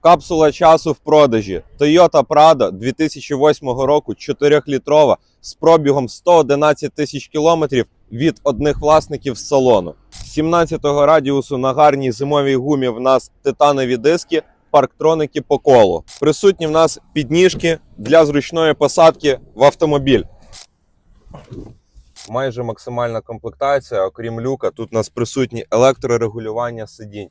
Капсула часу в продажі. Toyota Prado 2008 року 4-літрова з пробігом 111 тисяч кілометрів від одних власників з салону. 17-го радіусу на гарній зимовій гумі в нас титанові диски, парктроники по колу. Присутні в нас підніжки для зручної посадки в автомобіль. Майже максимальна комплектація, окрім люка. Тут у нас присутні електрорегулювання сидінь.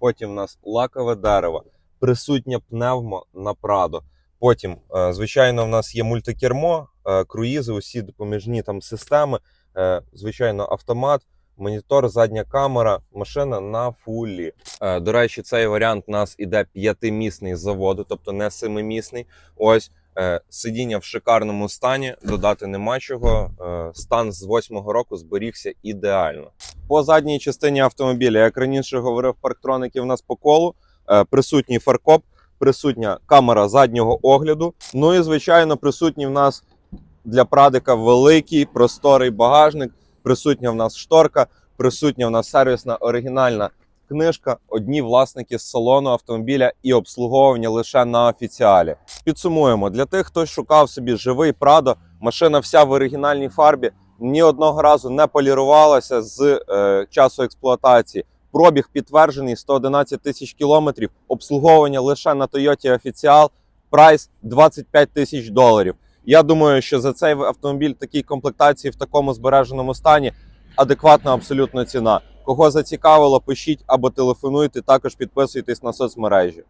Потім у нас лакове дерево, присутнє пневмо на Прадо. Потім, е, звичайно, в нас є мультикермо, е, круїзи, усі допоміжні там системи, е, звичайно, автомат, монітор, задня камера, машина на фулі. До речі, цей варіант у нас іде п'ятимісний з заводу, тобто не семимісний. Ось сидіння в шикарному стані, додати нема чого. Стан з восьмого року зберігся ідеально. По задній частині автомобіля, як раніше говорив, парктроники в нас по колу, е, присутній фаркоп, присутня камера заднього огляду. Ну і звичайно, присутній в нас для прадика великий просторий багажник. Присутня в нас шторка, присутня в нас сервісна оригінальна книжка. Одні власники з салону автомобіля і обслуговування лише на офіціалі. Підсумуємо для тих, хто шукав собі живий Прадо, машина вся в оригінальній фарбі. Ні одного разу не полірувалася з е, часу експлуатації. Пробіг підтверджений 111 тисяч кілометрів. Обслуговування лише на Toyota офіціал. Прайс 25 тисяч доларів. Я думаю, що за цей автомобіль такій комплектації в такому збереженому стані адекватна абсолютно ціна. Кого зацікавило, пишіть або телефонуйте. Також підписуйтесь на соцмережі.